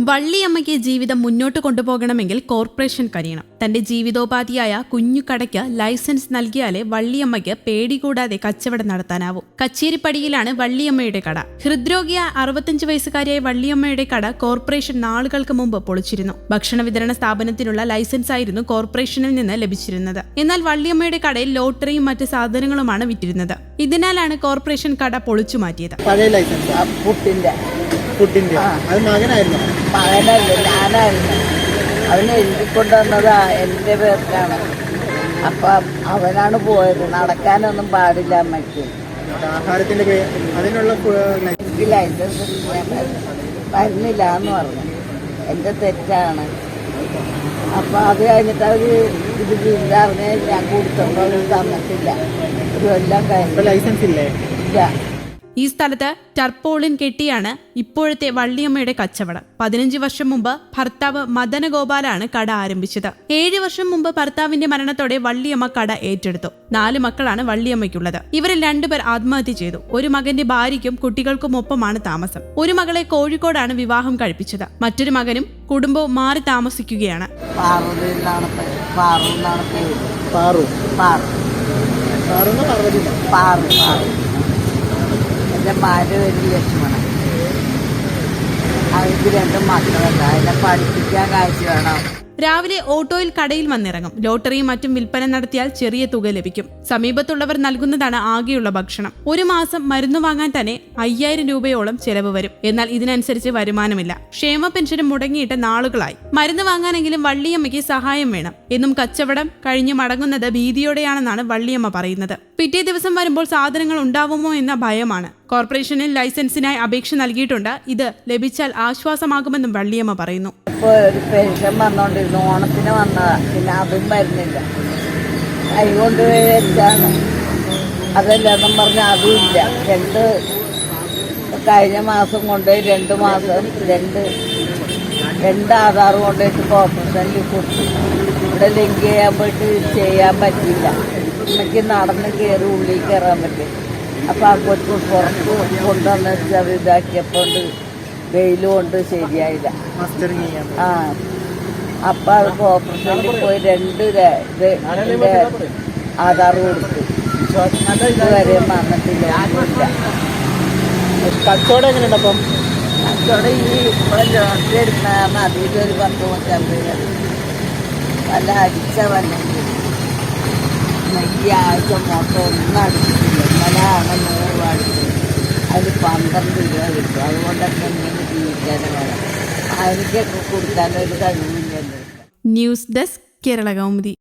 വള്ളിയമ്മയ്ക്ക് ജീവിതം മുന്നോട്ട് കൊണ്ടുപോകണമെങ്കിൽ കോർപ്പറേഷൻ കരിയണം. തന്റെ ജീവിതോപാധിയായ കുഞ്ഞുകടയ്ക്ക് ലൈസൻസ് നൽകിയാലേ വള്ളിയമ്മയ്ക്ക് പേടി കൂടാതെ കച്ചവടം നടത്താനാവൂ. കച്ചേരിപ്പടിയിലാണ് വള്ളിയമ്മയുടെ കട. ഹൃദ്രോഗിയ അറുപത്തഞ്ച് വയസ്സുകാരിയായ വള്ളിയമ്മയുടെ കട കോർപ്പറേഷൻ നാളുകൾക്ക് മുമ്പ് പൊളിച്ചിരുന്നു. ഭക്ഷണ വിതരണ സ്ഥാപനത്തിനുള്ള ലൈസൻസ് ആയിരുന്നു കോർപ്പറേഷനിൽ നിന്ന് ലഭിച്ചിരുന്നത്. എന്നാൽ വള്ളിയമ്മയുടെ കടയിൽ ലോട്ടറിയും മറ്റ് സാധനങ്ങളുമാണ് വിറ്റിരുന്നത്. ഇതിനാലാണ് കോർപ്പറേഷൻ കട പൊളിച്ചു മാറ്റിയത്. പുട്ടിന്റെ ഫുഡിന്റെ അത് മകനായിരുന്നു. മകനല്ല ഞാനായിരുന്നു. അവന് എഴുതിക്കൊണ്ടുവന്നത് എന്റെ പേർക്കാണ് അപ്പം അവനാണ് പോയത്. നടക്കാനൊന്നും പാടില്ല അമ്മയ്ക്ക്. ആഹാരത്തിന്റെ അതിനുള്ള ലൈസൻസ് വരുന്നില്ല എന്ന് പറഞ്ഞു. എന്റെ തെറ്റാണ്. അപ്പം അത് കഴിഞ്ഞിട്ട് അവർ ഇത് ഇതറിഞ്ഞ് ഞാൻ കൊടുത്തപ്പോൾ അവർ തന്നിട്ടില്ല. എല്ലാം കഴിഞ്ഞു. ലൈസൻസ് ഇല്ലേ. ഈ സ്ഥലത്ത് ടർപ്പോളിൻ കെട്ടിയാണ് ഇപ്പോഴത്തെ വള്ളിയമ്മയുടെ കച്ചവടം. പതിനഞ്ച് വർഷം മുമ്പ് ഭർത്താവ് മദനഗോപാലാണ് കട ആരംഭിച്ചത്. ഏഴ് വർഷം മുമ്പ് ഭർത്താവിന്റെ മരണത്തോടെ വള്ളിയമ്മ കട ഏറ്റെടുത്തു. നാല് മക്കളാണ് വള്ളിയമ്മയ്ക്കുള്ളത്. ഇവരിൽ രണ്ടുപേർ ആത്മഹത്യ ചെയ്തു. ഒരു മകന്റെ ഭാര്യയ്ക്കും കുട്ടികൾക്കും ഒപ്പമാണ് താമസം. ഒരു മകളെ കോഴിക്കോടാണ് വിവാഹം കഴിപ്പിച്ചത്. മറ്റൊരു മകനും കുടുംബവും മാറി താമസിക്കുകയാണ്. പാറു പാറു പാറു പാറു പാറു പാറു പാറു പാറു പാറു പാറുന്ന പാർവതി പാറു പാറു എന്റെ ഭാര്യ ഒരു ലക്ഷ്മണം അവർക്ക് രണ്ട് മക്കളുണ്ട് അതിനെ പഠിപ്പിക്കാൻ കാഴ്ച വേണം. രാവിലെ ഓട്ടോയിൽ കടയിൽ വന്നിറങ്ങും. ലോട്ടറിയും മറ്റും വിൽപ്പന നടത്തിയാൽ ചെറിയ തുക ലഭിക്കും. സമീപത്തുള്ളവർ നൽകുന്നതാണ് ആകെയുള്ള ഭക്ഷണം. ഒരു മാസം മരുന്ന് വാങ്ങാൻ തന്നെ അയ്യായിരം രൂപയോളം ചെലവ് വരും. എന്നാൽ ഇതിനനുസരിച്ച് വരുമാനമില്ല. ക്ഷേമ പെൻഷനും മുടങ്ങിയിട്ട് നാളുകളായി. മരുന്ന് വാങ്ങാനെങ്കിലും വള്ളിയമ്മയ്ക്ക് സഹായം വേണം. എന്നും കച്ചവടം കഴിഞ്ഞു മടങ്ങുന്നത് ഭീതിയോടെയാണെന്നാണ് വള്ളിയമ്മ പറയുന്നത്. പിറ്റേ ദിവസം വരുമ്പോൾ സാധനങ്ങൾ ഉണ്ടാവുമോ എന്ന ഭയമാണ്. കോർപ്പറേഷനിൽ ലൈസൻസിനായി അപേക്ഷ നൽകിയിട്ടുണ്ട്. ഇത് ലഭിച്ചാൽ ആശ്വാസമാകുമെന്നും വള്ളിയമ്മ പറയുന്നു. ഇപ്പോൾ ഒരു പെൻഷൻ വന്നുകൊണ്ടിരുന്നു ഓണത്തിന് വന്നതാ. പിന്നെ അതും വരുന്നില്ല. കൈ കൊണ്ട് വെച്ചാണ്. അതല്ലെന്നും പറഞ്ഞ അതുമില്ല രണ്ട് കഴിഞ്ഞ മാസം കൊണ്ടുപോയി രണ്ട് മാസം രണ്ട് രണ്ട് ആധാർ കൊണ്ടുപോയിട്ട് കോർപ്പറേഷനിൽ കൊടുത്തു. ഇവിടെ ലിങ്ക് ചെയ്യാൻ പോയിട്ട് ചെയ്യാൻ പറ്റില്ല എനിക്ക് നടന്ന് കയറി ഉള്ളിൽ കയറാൻ പറ്റും. അപ്പോൾ ആ കൊച്ചു പുറത്ത് കൊണ്ടുവന്ന് വെച്ചാൽ ഇതാക്കിയപ്പോൾ വെയിൽ കൊണ്ട് ശരിയായില്ല. ആ. അപ്പം അത് ഓപ്പറേഷനിൽ പോയി രണ്ട് ഇത് ആധാർ കൊടുത്തു. ഇതുവരെ വന്നിട്ടില്ല കച്ചവടം എങ്ങനെയുണ്ട് അപ്പം? അതോടെ ഈ ഇവിടെ ലോട്ടറി എടുക്കുന്ന കാരണം അതിലൊരു പത്ത് രൂപ. വല്ല അടിച്ച വല്ലെങ്കിൽ ഈ ആഴ്ച മൊത്തം ഒന്നും അടിച്ചിട്ടില്ല. നൂറ് അടിച്ചത് അതിൽ പന്ത്രണ്ട് രൂപ കിട്ടും. അതുകൊണ്ടൊക്കെ ഇങ്ങനെ ജീവിക്കാനും വേണം എനിക്കൊക്കെ കൊടുക്കാനൊരു കഴിവില്ലല്ലോ ന്യൂസ് ഡെസ്ക് കേരള കൗമുദി.